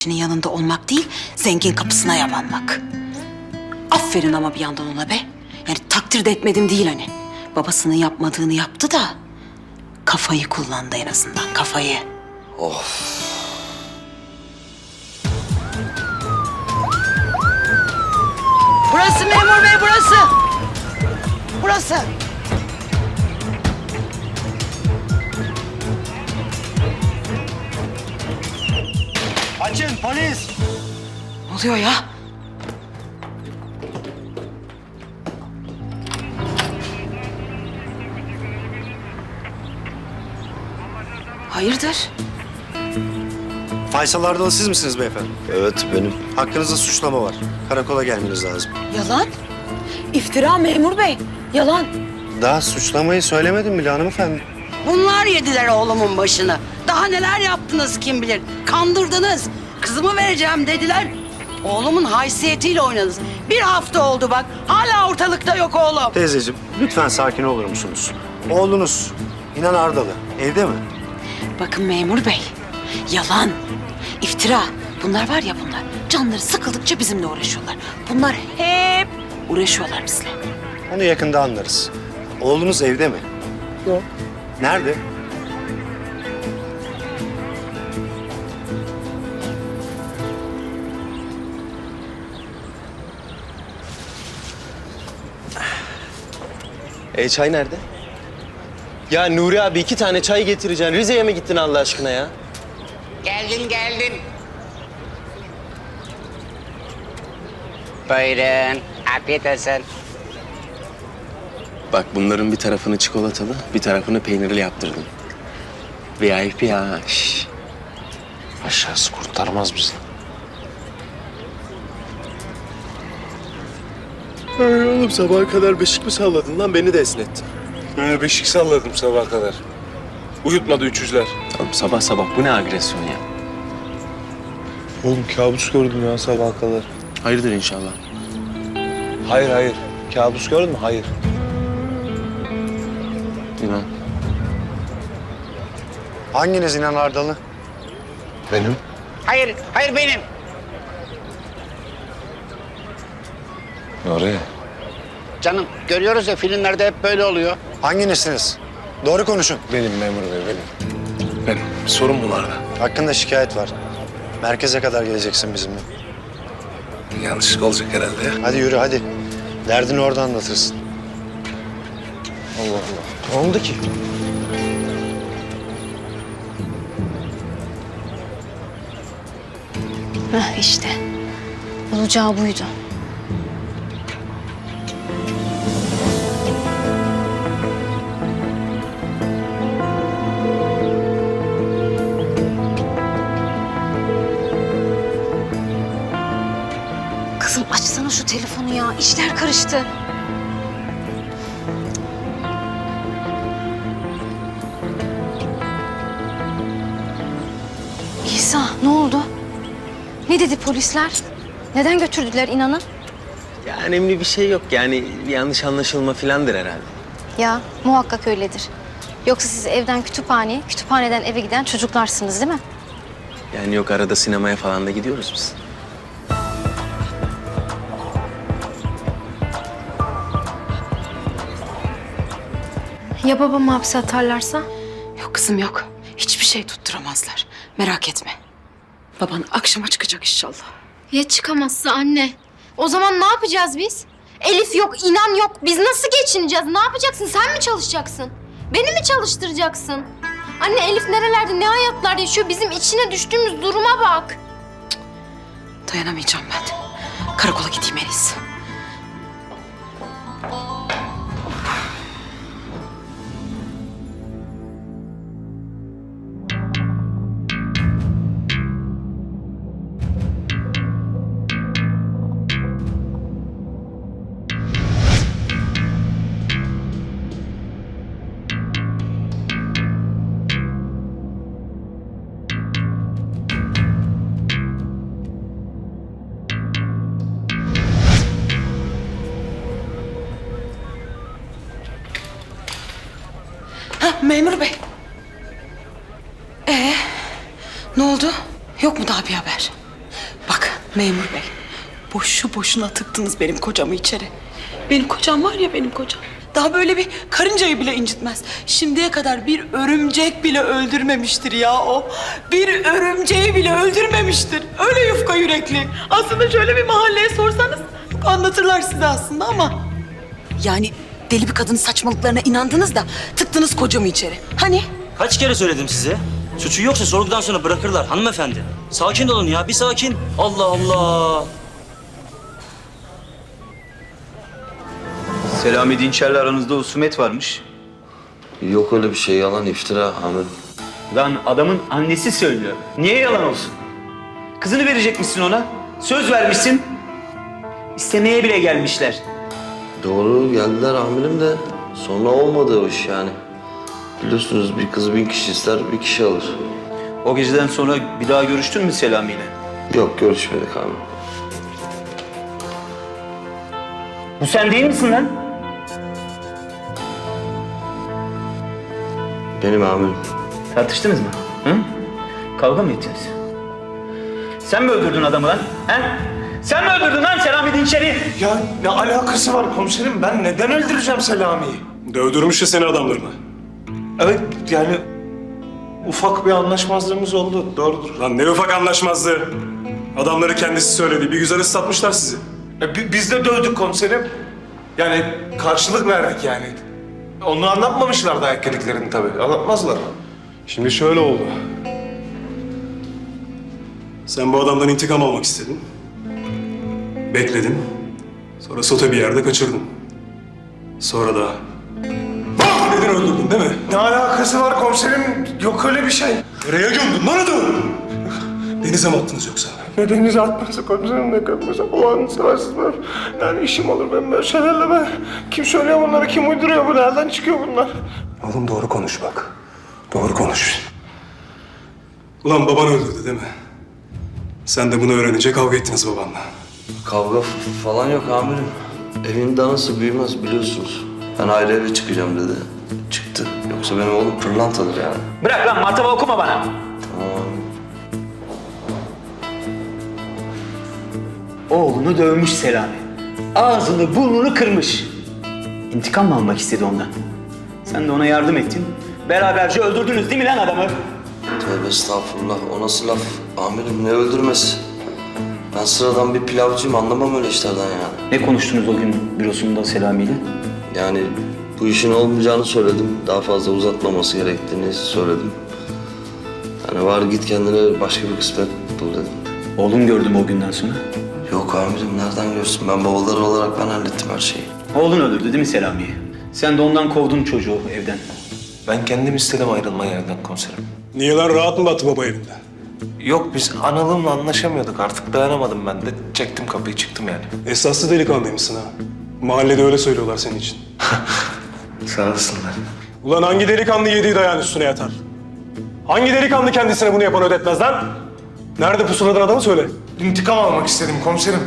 Kişinin yanında olmak değil, zengin kapısına yamanmak. Aferin ama bir yandan ona be. Yani takdir de etmedim değil hani. Babasının yapmadığını yaptı da kafayı kullandı en azından kafayı. Burası memur bey burası. Burası. Polis. Ne oluyor ya? Hayırdır? Faysal Ardalı siz misiniz beyefendi? Evet benim. Hakkınızda suçlama var. Karakola gelmeniz lazım. Yalan. İftira memur bey. Yalan. Daha suçlamayı söylemedim bile hanımefendi. Bunlar yediler oğlumun başını. Daha neler yaptınız kim bilir. Kandırdınız. Kızımı vereceğim dediler. Oğlumun haysiyetiyle oynadınız. Bir hafta oldu bak. Hala ortalıkta yok oğlum. Teyzeciğim lütfen sakin olur musunuz? Oğlunuz İnan Ardalı evde mi? Bakın memur bey, yalan, iftira. Bunlar var ya bunlar. Canları sıkıldıkça bizimle uğraşıyorlar. Bunlar hep uğraşıyorlar bizle. Onu yakında anlarız. Oğlunuz evde mi? Yok. Nerede? E çay nerede? Ya Nuri abi iki tane çay getireceksin. Rize'ye mi gittin Allah aşkına ya? Geldin geldin. Buyurun. Afiyet olsun. Bak bunların bir tarafını çikolatalı, bir tarafını peynirli yaptırdım. VIP ya. şş. Aşağısı kurtarmaz bizi. Ay oğlum sabaha kadar beşik mi salladın lan? Beni de esnettin. Böyle beşik salladım sabaha kadar. Uyutmadı üç yüzler. Oğlum sabah sabah bu ne agresyon ya? Oğlum kabus gördüm ya sabaha kadar. Hayırdır inşallah. Hayır hayır. Kabus gördün mü? Hayır. İnan. Hanginiz İnan Ardalı? Benim. Hayır, hayır benim. Oraya. Canım görüyoruz ya filmlerde hep böyle oluyor. Hanginizsiniz? Doğru konuşun. Benim memur bey benim. Benim. Sorun bunlarda. Hakkında şikayet var. Merkeze kadar geleceksin bizimle. Yanlışlık olacak herhalde. Hadi yürü hadi. Derdini orada anlatırsın. Allah Allah. Ne oldu ki? Heh işte. Olacağı buydu. Ya. İşler karıştı. İsa ne oldu? Ne dedi polisler? Neden götürdüler inanı? Ya önemli bir şey yok. Yani yanlış anlaşılma filandır herhalde. Ya muhakkak öyledir. Yoksa siz evden kütüphaneye, kütüphaneden eve giden çocuklarsınız değil mi? Yani yok arada sinemaya falan da gidiyoruz biz. Ya babamı hapse atarlarsa? Yok kızım yok. Hiçbir şey tutturamazlar. Merak etme. Baban akşama çıkacak inşallah. Ya çıkamazsa anne? O zaman ne yapacağız biz? Elif yok, inan yok. Biz nasıl geçineceğiz? Ne yapacaksın? Sen mi çalışacaksın? Beni mi çalıştıracaksın? Anne Elif nerelerde, ne hayatlar yaşıyor? Bizim içine düştüğümüz duruma bak. Dayanamayacağım ben. Karakola gideyim en iyisi. Memur bey. Ee, ne oldu? Yok mu daha bir haber? Memur bey, boşu boşuna tıktınız benim kocamı içeri. Benim kocam var ya benim kocam. Daha böyle bir karıncayı bile incitmez. Şimdiye kadar bir örümcek bile öldürmemiştir ya o. Bir örümceği bile öldürmemiştir. Öyle yufka yürekli. Aslında şöyle bir mahalleye sorsanız anlatırlar size aslında ama. Yani deli bir kadının saçmalıklarına inandınız da tıktınız kocamı içeri. Hani? Kaç kere söyledim size? Suçu yoksa sorgudan sonra bırakırlar hanımefendi. Sakin olun ya, bir sakin. Allah Allah. Selami Dinçer'le aranızda husumet varmış. Yok öyle bir şey yalan iftira amirim. Lan adamın annesi söylüyor. Niye yalan olsun? Kızını verecekmişsin ona. Söz vermişsin. İstemeye bile gelmişler. Doğru geldiler amirim de sonra olmadı o iş yani. Biliyorsunuz bir kız bin kişi ister bir kişi alır. O geceden sonra bir daha görüştün mü Selami ile? Yok görüşmedik amirim. Bu sen değil misin lan? Benim amirim. Tartıştınız mı? Hı? Kavga mı ettiniz? Sen mi öldürdün adamı lan? He? Sen mi öldürdün lan Selami Dinçer'i? Ya ne alakası var komiserim? Ben neden öldüreceğim Selami'yi? Dövdürmüş ya seni adamlarına. Evet yani ufak bir anlaşmazlığımız oldu. Doğrudur. Lan ne ufak anlaşmazlığı. Adamları kendisi söyledi. Bir güzel ıslatmışlar sizi. E, biz de dövdük komiserim. Yani karşılık verdik yani. Onu anlatmamışlar dayak yediklerini tabii. Anlatmazlar. Şimdi şöyle oldu. Sen bu adamdan intikam almak istedin. Bekledin. Sonra sote bir yerde kaçırdın. Sonra da... Bam dedin öldürdün değil mi? Ne alakası var komiserim? Yok öyle bir şey. Nereye gömdün lan adamı? Denize mi attınız yoksa? Ne denize atması komiserim ne gömmesi. O an seversizler. Yani işim olur benim böyle şeylerle ben. Kim söylüyor bunları, kim uyduruyor bu, nereden çıkıyor bunlar? Oğlum doğru konuş bak. Doğru konuş. Ulan baban öldürdü değil mi? Sen de bunu öğrenince kavga ettiniz babanla. Kavga falan yok amirim. Evin danası büyümez biliyorsunuz. Ben ayrı eve çıkacağım dedi. Çıktı. Yoksa benim oğlum pırlantadır yani. Bırak lan martaba okuma bana. Tamam. Oğlunu dövmüş Selami. Ağzını burnunu kırmış. İntikam mı almak istedi ondan? Sen de ona yardım ettin. Beraberce öldürdünüz değil mi lan adamı? Tövbe estağfurullah. O nasıl laf? Amirim ne öldürmesi? Ben sıradan bir pilavcıyım anlamam öyle işlerden yani. Ne konuştunuz o gün bürosunda Selami ile? Yani bu işin olmayacağını söyledim. Daha fazla uzatmaması gerektiğini söyledim. Yani var git kendine başka bir kısmet bul dedim. Oğlum gördüm o günden sonra. Yok amirim nereden görsün? Ben babaları olarak ben hallettim her şeyi. Oğlun öldürdü değil mi Selami'yi? Sen de ondan kovdun çocuğu evden. Ben kendim istedim ayrılmayı evden komiserim. Niye lan rahat mı battı baba evinde? Yok biz analımla anlaşamıyorduk artık dayanamadım ben de. Çektim kapıyı çıktım yani. Esaslı delikanlıymışsın ha. Mahallede öyle söylüyorlar senin için. Sağ olasınlar. Ulan hangi delikanlı yediği dayağın üstüne yatar? Hangi delikanlı kendisine bunu yapan ödetmez lan? Nerede pusuladın adamı söyle. İntikam almak istedim komiserim.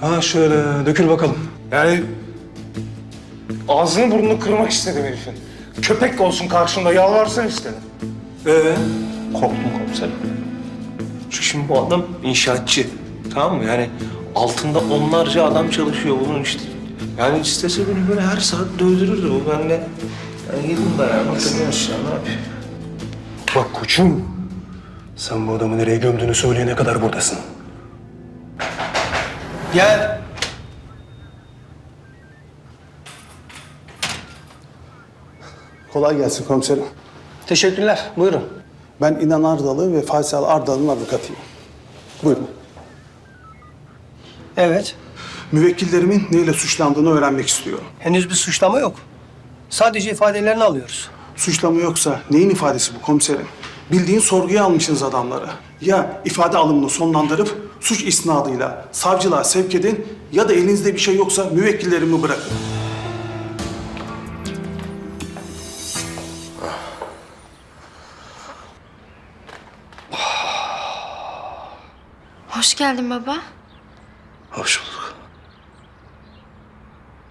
Ha şöyle dökül bakalım. Yani ağzını burnunu kırmak istedim herifin. Köpek olsun karşımda yalvarsın istedim. Ee, Korktum komiserim. Çünkü şimdi bu adam inşaatçı. Tamam mı? Yani altında onlarca adam çalışıyor bunun işte. Yani istese beni böyle her saat dövdürürdü bu. Ben de yani yedim dayağımı tanıyorsun ya ne yapayım? bak koçum. Sen bu adamı nereye gömdüğünü söyleyene kadar buradasın. Gel. Kolay gelsin komiserim. Teşekkürler. Buyurun. Ben İnan Ardalı ve Faysal Ardalı'nın avukatıyım. Buyurun. Evet. Müvekkillerimin neyle suçlandığını öğrenmek istiyorum. Henüz bir suçlama yok. Sadece ifadelerini alıyoruz. Suçlama yoksa neyin ifadesi bu komiserim? Bildiğin sorguya almışsınız adamları. Ya ifade alımını sonlandırıp suç isnadıyla savcılığa sevk edin ya da elinizde bir şey yoksa müvekkillerimi bırakın. Hoş geldin baba. Hoş bulduk.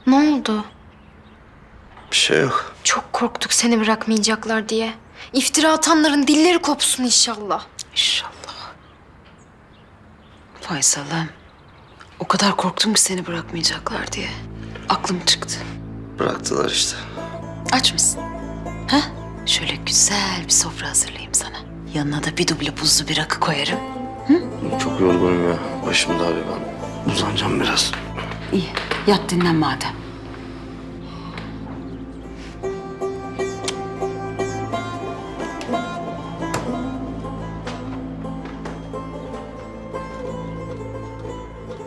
Ne oldu? Bir şey yok. Çok korktuk seni bırakmayacaklar diye. İftira atanların dilleri kopsun inşallah. İnşallah. Faysal'ım. O kadar korktum ki seni bırakmayacaklar diye. Aklım çıktı. Bıraktılar işte. Aç mısın? Ha? Şöyle güzel bir sofra hazırlayayım sana. Yanına da bir duble buzlu bir rakı koyarım. Çok yorgunum ya. Başım da ağrıyor ben. Uzanacağım biraz. İyi, yat dinlen madem.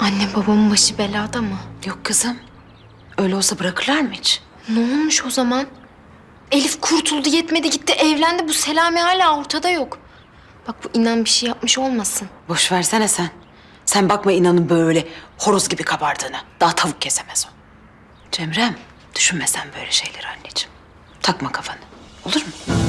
Anne babamın başı belada mı? Yok kızım. Öyle olsa bırakırlar mı hiç? Ne olmuş o zaman? Elif kurtuldu yetmedi gitti evlendi bu Selami hala ortada yok. Bak bu inan bir şey yapmış olmasın. Boş versene sen. Sen bakma inanın böyle horoz gibi kabardığını. Daha tavuk kesemez o. Cemrem, düşünme sen böyle şeyleri anneciğim. Takma kafanı. Olur mu?